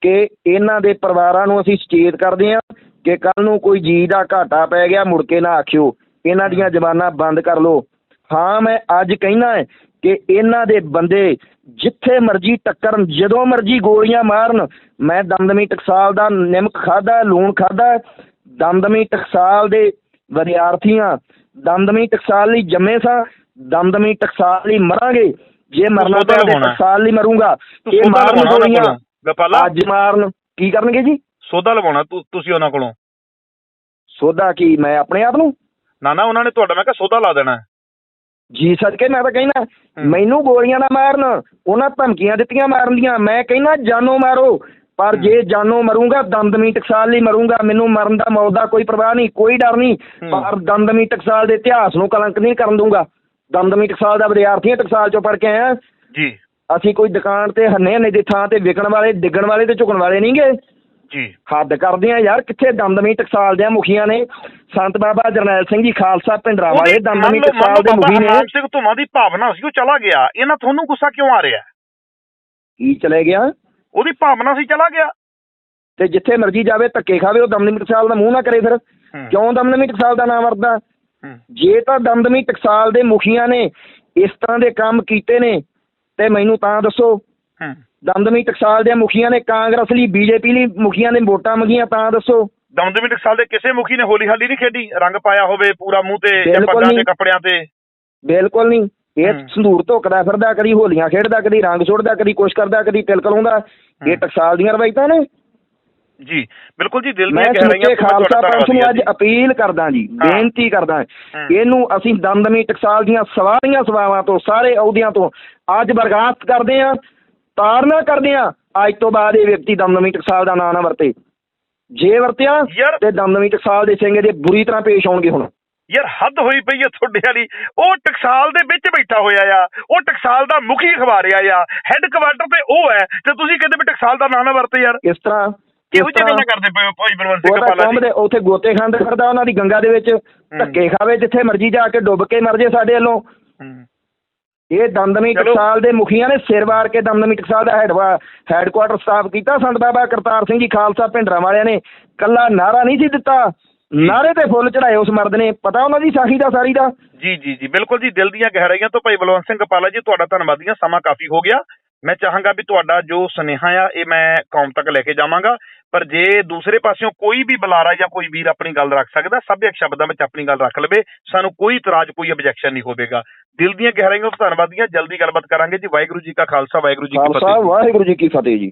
ਕਿ ਇਹਨਾਂ ਦੇ ਪਰਿਵਾਰਾਂ ਨੂੰ ਅਸੀਂ ਸੁਚੇਤ ਕਰਦੇ ਹਾਂ ਕਿ ਕੱਲ ਨੂੰ ਕੋਈ ਜੀ ਦਾ ਘਾਟਾ ਪੈ ਗਿਆ ਮੁੜ ਕੇ ਨਾ ਆਖਿਓ। ਇਹਨਾਂ ਦੀਆਂ ਜ਼ਬਾਨਾਂ ਬੰਦ ਕਰ ਲਓ। ਹਾਂ ਮੈਂ ਅੱਜ ਕਹਿਣਾ ਹੈ ਕਿ ਇਹਨਾਂ ਦੇ ਬੰਦੇ ਜਿੱਥੇ ਮਰਜ਼ੀ ਟੱਕਰਨ ਜਦੋਂ ਮਰਜ਼ੀ ਗੋਲੀਆਂ ਮਾਰਨ ਮੈਂ ਦਮਦਮੀ ਟਕਸਾਲ ਦਾ ਨਿਮਕ ਖਾਦਾ ਲੂਣ ਖਾਦਾ ਦਮਦਮੀ ਟਕਸਾਲ ਦੇ ਵਿਦਿਆਰਥੀਆਂ ਦਮਦਮੀ ਟਕਸਾਲ ਲਈ ਜੰਮੇ ਸਾਂ ਦਮਦਮੀ ਟਕਸਾਲ ਲਈ ਮਰਾਂਗੇ ਜੇ ਮਰਨਾ ਤੇ। ਟਕਸਾਲ ਲਈ ਮਰੂੰਗਾ ਇਹ ਮਾਰਨ ਗੋਲੀਆਂ ਗਪਾਲਾ ਅੱਜ ਮਾਰਨ ਕੀ ਕਰਨਗੇ ਜੀ? ਸੌਦਾ ਲਵਾਉਣਾ ਤੁਸੀਂ ਉਹਨਾਂ ਕੋਲੋਂ। ਸੋਧਾ ਕੀ ਮੈਂ ਆਪਣੇ ਆਪ ਨੂੰ? ਨਾ ਨਾ ਉਹਨਾਂ ਨੇ ਤੁਹਾਡਾ ਮੈਂ ਕਿਹਾ ਸੌਦਾ ਲਾ ਦੇਣਾ। ਜੀ ਸਦਕੇ ਮੈਂ ਤਾਂ ਕਹਿਣਾ ਹੂੰ। ਮੈਨੂੰ ਗੋਲੀਆਂ ਨਾ ਮਾਰਨ ਉਹਨਾਂ ਧਮਕੀਆਂ ਦਿੱਤੀਆਂ ਮਾਰਨ ਦੀਆਂ। ਮੈਂ ਕਹਿਣਾ ਜਾਨੋਂ ਮਾਰੋ ਪਰ ਜੇ ਜਾਨੋਂ ਮਰੂੰਗਾ ਦਮਦਮੀ ਟਕਸਾਲ ਲਈ ਮਰੂੰਗਾ ਮੈਨੂੰ ਮਰਨ ਦਾ ਮੌਤ ਦਾ ਕੋਈ ਪਰਵਾਹ ਨਹੀਂ ਕੋਈ ਡਰ ਨਹੀਂ। ਪਰ ਦਮਦਮੀ ਟਕਸਾਲ ਦੇ ਇਤਿਹਾਸ ਨੂੰ ਕਲੰਕ ਨਹੀਂ ਕਰਨ ਦੂੰਗਾ ਦਮਦਮੀ ਟਕਸਾਲ ਦਾ ਵਿਦਿਆਰਥੀ ਟਕਸਾਲ ਚੋਂ ਪੜ੍ਹ ਕੇ ਆਇਆ। ਜੀ। ਅਸੀਂ ਕੋਈ ਦੁਕਾਨ ਤੇ ਹੰਨੇ ਹੰਨੇ ਦੀ ਥਾਂ ਤੇ ਵਿਕਣ ਵਾਲੇ ਡਿੱਗਣ ਵਾਲੇ ਤੇ ਝੁਕਣ ਵਾਲੇ ਨਹੀਂਗੇ ਜੀ। ਹੱਦ ਕਰਦੇ ਆ ਯਾਰ ਕਿੱਥੇ ਦਮਦਮੀ ਟਕਸਾਲ ਦੇ ਮੁਖੀਆਂ ਨੇ। ਸੰਤ ਬਾਬਾ ਜਰਨੈਲ ਸਿੰਘ ਜੀ ਖਾਲਸਾ ਪਿੰਡਰਾ ਵਾਲੇ ਮੰਨ ਟਕਸਾਲ ਦੇ ਮੁਖੀ ਨੇ। ਹਰਨਾਮ ਸਿੰਘ ਧੁਮਾ ਦੀ ਭਾਵਨਾ ਸੀ ਉਹ ਚਲਾ ਗਿਆ। ਇਹਨਾਂ ਤੁਹਾਨੂੰ ਗੁੱਸਾ ਕਿਉਂ ਆ ਰਿਹਾ? ਕੀ ਚਲੇ ਗਿਆ? ਉਹਦੀ ਭਾਵਨਾ ਸੀ ਚਲਾ ਗਿਆ। ਤੇ ਜਿੱਥੇ ਮਰਜ਼ੀ ਜਾਵੇ ਧੱਕੇ ਖਾਵੇ ਉਹ ਦਮਦਮੀ ਟਕਸਾਲ ਦਾ ਮੂੰਹ ਨਾ ਕਰੇ ਫਿਰ। ਕਿਉਂ ਦਮਦਮੀ ਟਕਸਾਲ ਦਾ ਨਾਮ ਵਰਦਾ ਜੇ ਤਾਂ ਦਮਦਮੀ ਟਕਸਾਲ ਦੇ ਮੁਖੀਆਂ ਨੇ ਇਸ ਤਰ੍ਹਾਂ ਦੇ ਕੰਮ ਕੀਤੇ ਨੇ ਤੇ ਮੈਨੂੰ ਤਾਂ ਦੱਸੋ। ਦਮਦਮੀ ਟਕਸਾਲ ਦੇ ਮੁਖੀਆਂ ਨੇ ਕਾਂਗਰਸ ਲਈ ਬੀਜੇਪੀ ਲਈ ਮੁਖੀਆਂ ਨੇ ਵੋਟਾਂ ਮੰਗੀਆਂ ਤਾਂ ਦੱਸੋ ਦਮਦਮੀ ਟਕਸਾਲ ਦੇ ਕਿਸੇ ਮੁਖੀ ਨੇ ਹੋਲੀ ਹਾਲੀ ਨਹੀਂ ਖੇਡੀ ਰੰਗ ਪਾਇਆ ਹੋਵੇ ਪੂਰਾ ਮੂੰਹ ਤੇ ਜਾਂ ਪੱਗਾਂ ਤੇ। ਕੱਪੜਿਆਂ ਤੇ ਬਿਲਕੁਲ ਨਹੀਂ ਇਹ ਹੂੰ। ਸੰਧੂਰ ਧੁੱਕਦਾ ਫਿਰਦਾ ਕਦੀ ਹੋਲੀਆਂ ਖੇਡਦਾ ਕਦੀ ਰੰਗ ਸੁੱਟਦਾ ਕਦੀ ਕੁਛ ਕਰਦਾ ਕਦੀ ਤਿਲਕ ਲਾਉਂਦਾ ਇਹ ਹੂੰ। ਟਕਸਾਲ ਦੀਆਂ ਰਵਾਇਤਾਂ ਨੇ ਜੀ ਬਿਲਕੁਲ ਜੀ ਦਿਲ ਮੈਂ ਸਮੁੱਚੇ ਗਹਿਰਾਈਆਂ ਤੋਂ ਖਾਲਸਾ ਪੰਥ ਨੂੰ ਅੱਜ ਅਪੀਲ ਕਰਦਾ ਜੀ ਹਾਂ। ਬੇਨਤੀ ਕਰਦਾ ਹੂੰ। ਇਹਨੂੰ ਅਸੀਂ ਦਮਦਮੀ ਟਕਸਾਲ ਦੀਆਂ ਸਵਾਰੀਆਂ ਸਵਾਵਾਂ ਤੋਂ ਸਾਰੇ ਅਹੁਦਿਆਂ ਤੋਂ ਅੱਜ ਬਰਖਾਸਤ ਕਰਦੇ ਆ ਤਾੜਨਾ ਕਰਦੇ ਆ ਅੱਜ ਤੋਂ ਬਾਅਦ ਇਹ ਵਿਅਕਤੀ ਦਮਦਮੀ ਟਕਸਾਲ ਦਾ ਨਾਂ ਨਾ ਵਰਤੇ। ਜੇ ਵਰਤਿਆ ਯਾਰ- ਤੇ ਦਮਦਮੀ ਟਕਸਾਲ ਦੇ ਸਿੰਘ ਇਹਦੇ ਬੁਰੀ ਤਰ੍ਹਾਂ ਪੇਸ਼ ਆਉਣਗੇ ਹੁਣ। ਯਾਰ ਹੱਦ ਹੋਈ ਪਈ ਹੈ ਤੁਹਾਡੇ ਵਾਲੀ। ਉਹ ਟਕਸਾਲ ਦੇ ਵਿੱਚ ਬੈਠਾ ਹੋਇਆ ਆ। ਉਹ ਟਕਸਾਲ ਦਾ ਮੁਖੀ ਅਖਬਾਰ ਆ ਆ। ਹੈੱਡ ਕੁਆਟਰ ਤੇ ਉਹ ਹੈ। ਤੇ ਤੁਸੀਂ ਕਹਿੰਦੇ ਵੀ ਟਕਸਾਲ ਦਾ ਨਾਂ ਨਾ ਵਰਤੇ ਯਾਰ। ਇਸ ਤਰ੍ਹਾਂ? ਕਿਹੋ ਜਿਹੀ ਤਰ੍ਹਾਂ? ਗੱਲਾਂ ਕਰਦੇ ਪਏ ਹੋ? ਭਾਈ ਬਲਵੰਤ ਸਿੰਘ ਉਹ ਤਾਂ ਕੌਮ ਜੀ। ਦੇ ਉੱਥੇ ਗੋਤੇ ਖਾਂਦੇ ਫਿਰਦਾ ਉਹਨਾਂ ਦੀ ਗੰਗਾ ਦੇ ਵਿੱਚ। ਧੱਕੇ ਖਾਵੇ ਜਿੱਥੇ ਮਰਜ਼ੀ ਜਾ ਕੇ ਡੁੱਬ ਕੇ ਮਰ ਜੇ ਸਾਡੇ ਵੱਲੋਂ। ਇਹ ਦਮਦਮੀ। ਟਕਸਾਲ ਦੇ ਮੁਖੀਆਂ ਨੇ ਸਿਰ ਵਾਰ ਕੇ ਦਮਦਮੀ ਟਕਸਾਲ ਦਾ ਹੈਡਵਾ ਹੈਡਕੁਆਟਰ ਸਥਾਪ ਕੀਤਾ। ਸੰਤ ਬਾਬਾ ਕਰਤਾਰ ਸਿੰਘ ਜੀ ਖਾਲਸਾ ਭਿੰਡਰਾਂ ਵਾਲਿਆਂ ਨੇ ਕੱਲਾ ਨਾਰਾ ਨਹੀਂ ਸੀ ਦਿੱਤਾ। ਨਾਰੇ ਤੇ ਫੁੱਲ ਚੜਾਏ ਉਸ ਮਰਦ ਨੇ। ਪਤਾ ਉਹਨਾਂ ਦੀ ਸਾਖੀ ਦਾ ਸਾਰੀ ਦਾ? ਜੀ ਜੀ ਜੀ ਬਿਲਕੁਲ ਜੀ ਦਿਲ ਦੀਆਂ ਗਹਿਰਾਈਆਂ ਤੋਂ ਭਾਈ ਬਲਵੰਤ ਸਿੰਘ ਕਪਾਲਾ ਜੀ ਤੁਹਾਡਾ ਧੰਨਵਾਦੀ ਹਾਂ ਸਮਾਂ ਕਾਫੀ ਹੋ ਗਿਆ। ਮੈਂ ਚਾਹਾਂਗਾ ਵੀ ਤੁਹਾਡਾ ਜੋ ਸੁਨੇਹਾ ਆ ਇਹ ਮੈਂ ਕੌਮ ਤੱਕ ਲੈ ਕੇ ਜਾਵਾਂਗਾ। ਪਰ ਜੇ ਦੂਸਰੇ ਪਾਸਿਓਂ ਕੋਈ ਵੀ ਬੁਲਾਰਾ ਜਾਂ ਕੋਈ ਵੀਰ ਆਪਣੀ ਗੱਲ ਰੱਖ ਸਕਦਾ ਸਭਿਅਕ ਸ਼ਬਦਾਂ ਵਿੱਚ ਆਪਣੀ ਗੱਲ ਰੱਖ ਲਵੇ ਸਾਨੂੰ ਕੋਈ ਇਤਰਾਜ਼ ਕੋਈ ਆਬਜੈਕਸ਼ਨ ਨਹੀਂ ਹੋਵੇਗਾ। ਦਿਲ ਦੀਆਂ ਗਹਿਰਾਈਆਂ ਤੋਂ ਧੰਨਵਾਦੀ ਹਾਂ ਜਲਦੀ ਗੱਲਬਾਤ ਕਰਾਂਗੇ ਜੀ। ਵਾਹਿਗੁਰੂ ਜੀ ਕਾ ਖਾਲਸਾ ਵਾਹਿਗੁਰੂ ਜੀ ਕੀ ਫਤਿਹ ਵਾਹਿਗੁਰੂ ਜੀ ਕੀ ਫਤਿਹ ਜੀ।